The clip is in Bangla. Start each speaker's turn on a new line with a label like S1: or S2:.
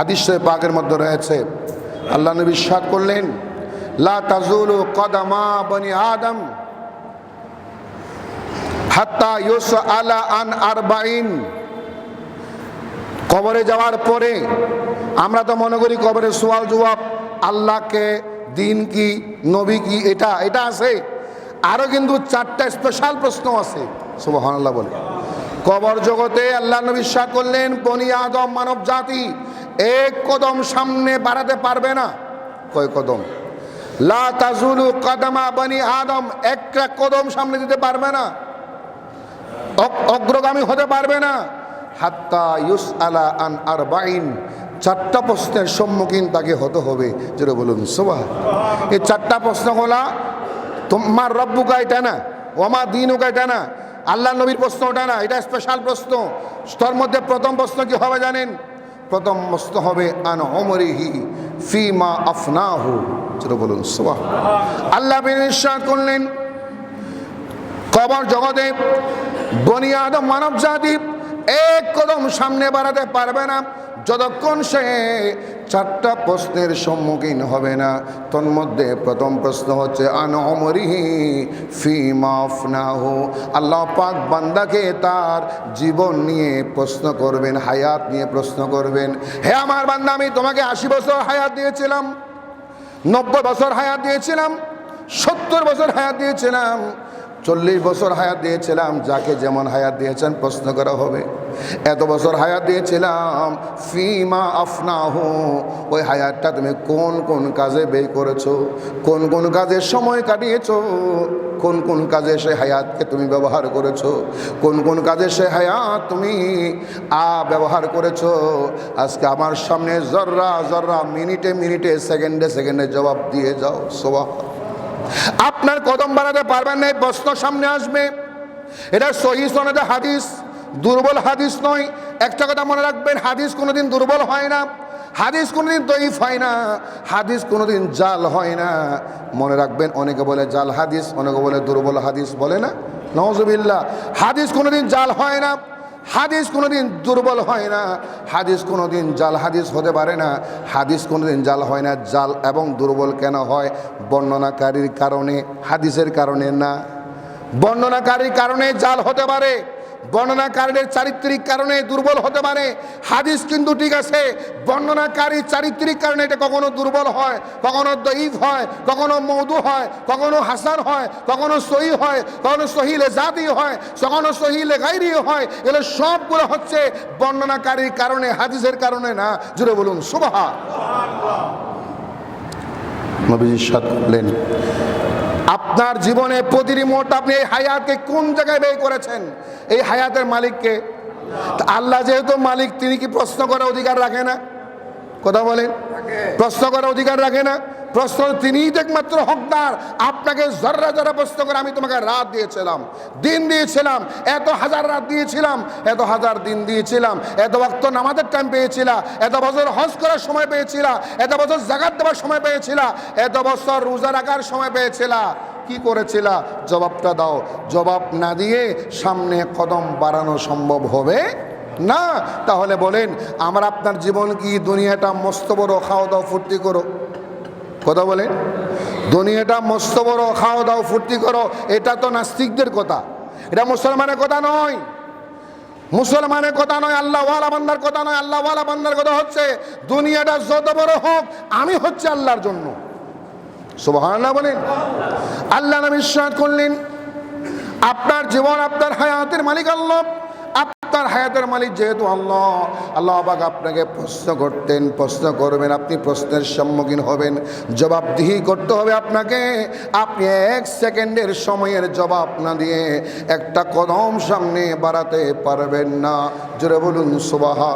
S1: হাদিস পাকের মধ্যে রয়েছে, আল্লাহ নবী সাদ করলেন, লা আদম হাত্তা আন আরবাইন। কবরে যাওয়ার পরে আমরা তো মনে করি কবরে সোয়াল জবাব, আল্লাহকে দিন কি, নবী কি, এটা এটা আছে। আরও কিন্তু চারটা স্পেশাল প্রশ্ন আছে আল্লাহ বলে। কবর জগতে আল্লাহ নবী শাহ করলেন, বনি আদম মানব জাতি এক কদম সামনে বাড়াতে পারবে না। কয় কদম? লা তাজুলু কদমা বনি আদম, একটা কদম সামনে দিতে পারবে না। অগ্রগামী হতে পারবে না। হাত্তা ইউস আলা আন আর বাইন চারটা প্রশ্নের সম্মুখীন তাকে হতে হবে। যেটা বলুন সোভা এই চারটা প্রশ্ন হলা, তোমার রব্বুকা এটা না, ওমা দিন উকা এটা না, আল্লাহ নবীর প্রশ্ন ওটা না, এটা স্পেশাল প্রশ্ন। তোর মধ্যে প্রথম প্রশ্ন কি হবে জানেন? প্রথম মস্ত হবে আন অমরিহি ফিমা আফনাহু। যেটা বলুন আল্লাহ বিশ্বাস করলেন, কবর জগতে বনিয়াদ মানব জাতি এক কদম সামনে বাড়াতে পারবে না। যতক্ষণ সে চারটা প্রশ্নের সম্মুখীন হবে না, তন্মধ্যে প্রথম প্রশ্ন হচ্ছে, আন অমরিহি ফি মাফনাহু আল্লাহ পাক বান্দাকে তার জীবন নিয়ে প্রশ্ন করবেন, হায়াত নিয়ে প্রশ্ন করবেন। হে আমার বান্দা, আমি তোমাকে আশি বছর হায়াত দিয়েছিলাম, নব্বই বছর হায়াত দিয়েছিলাম, সত্তর বছর হায়াত দিয়েছিলাম চল্লিশ বছর হায়াত দিয়েছিলাম, যাকে যেমন হায়াত দিয়েছেন প্রশ্ন করা হবে। এত বছর হায়াত দিয়েছিলাম, ফিমা আফনাহু, ওই হায়াতটা তুমি কোন কোন কাজে ব্যয় করেছ, কোন কোন কাজে সময় কাটিয়েছো, কোন কোন কাজে সে হায়াতকে তুমি ব্যবহার করেছ, কোন কোন কাজে সে হায়াত তুমি আ ব্যবহার করেছ। আজকে আমার সামনে জর্রা জর্রা মিনিটে মিনিটে, সেকেন্ডে সেকেন্ডে জবাব দিয়ে যাও সোবা আপনার কদম বাড়াতে পারবেন না প্রশ্ন সামনে আসবে। এটা সহি হাদিস, দুর্বল হাদিস নয়। একটা কথা মনে রাখবেন, হাদিস কোনোদিন দুর্বল হয় না, হাদিস কোনোদিন দইফ হয় না, হাদিস কোনোদিন জাল হয় না। মনে রাখবেন, অনেকে বলে জাল হাদিস, অনেকে বলে দুর্বল হাদিস, বলে না? নওয়াজবিল্লা হাদিস কোনোদিন জাল হয় না। হাদিস কোনোদিন দুর্বল হয় না। হাদিস কোনোদিন জাল হাদিস হতে পারে না। হাদিস কোনোদিন জাল হয় না। জাল এবং দুর্বল কেন হয়? বর্ণনাকারীর কারণে, হাদিসের কারণে না। বর্ণনাকারীর কারণে জাল হতে পারে। বর্ণনাকারীদের চারিত্রিক কারণে দুর্বল হতে পারে। হাদিস কিন্তু ঠিক আছে। বর্ণনাকারী চারিত্রিক কারণে এটা কখনো দুর্বল হয়, কখনো দইফ হয়, কখনো মৌদু হয়, কখনো হাসান হয়, কখনো সহি হয়, কখনো সহিলে জাতি হয়, কখনো সহিলে গাইরি হয়। এগুলো সবগুলো হচ্ছে বর্ণনাকারীর কারণে, হাদিসের কারণে না। জুড়ে বলুন সুবাহা নবীজি সাদ আপনার জীবনে প্রতিটি মুহূর্তে আপনি এই হায়াতকে কোন জায়গায় ব্যয় করেছেন? এই হায়াতের মালিককে তা আল্লাহ যেহেতু মালিক তিনি কি প্রশ্ন করার অধিকার রাখে না? কথা বলেন। প্রশ্ন করার অধিকার রাখে না? প্রশ্ন তিনিই একমাত্র হকদার। আপনাকে জর্রা জর্রা প্রশ্ন করে আমি তোমাকে রাত দিয়েছিলাম। দিন দিয়েছিলাম। এত হাজার রাত দিয়েছিলাম। এত হাজার দিন দিয়েছিলাম। এত ভক্ত নামাজের টাইম পেয়েছিলা। এত বছর হজ করার সময় পেয়েছিলা। এত বছর জাগাত দেওয়ার সময় পেয়েছিলা। এত বছর রোজা রাখার সময় পেয়েছিলা। কি করেছিলা? জবাবটা দাও। জবাব না দিয়ে সামনে কদম বাড়ানো সম্ভব হবে না। তাহলে বলেন, আমার আপনার জীবন কি দুনিয়াটা মস্ত বড়, খাওয়া দাও ফুর্তি করো। কথা বলেন দুনিয়াটা মস্ত বড় খাওয়া দাও, ফুর্তি করো, এটা তো নাস্তিকদের কথা। এটা মুসলমানের কথা নয়। মুসলমানের কথা নয় আল্লাহ ওয়ালা বান্দার কথা নয় আল্লাহ ওয়ালা বান্দার কথা হচ্ছে, দুনিয়াটা যত বড় হোক, আমি হচ্ছে আল্লাহর জন্য। সুবহানাল্লাহ বলেন। আল্লাহ নবী করলেন, আপনার জীবন, আপনার হায়াতের মালিক আল্লাহ। আপনার হায়াতের মালিক যেহেতু আল্লাহ আল্লাহ আবাক আপনাকে প্রশ্ন করতেন, প্রশ্ন করবেন, আপনি প্রশ্নের সম্মুখীন হবেন, জবাবদিহি করতে হবে আপনাকে। আপনি এক সেকেন্ডের সময়ের জবাব না দিয়ে একটা কদম সামনে বাড়াতে পারবেন না। জোরে বলুন সুবাহা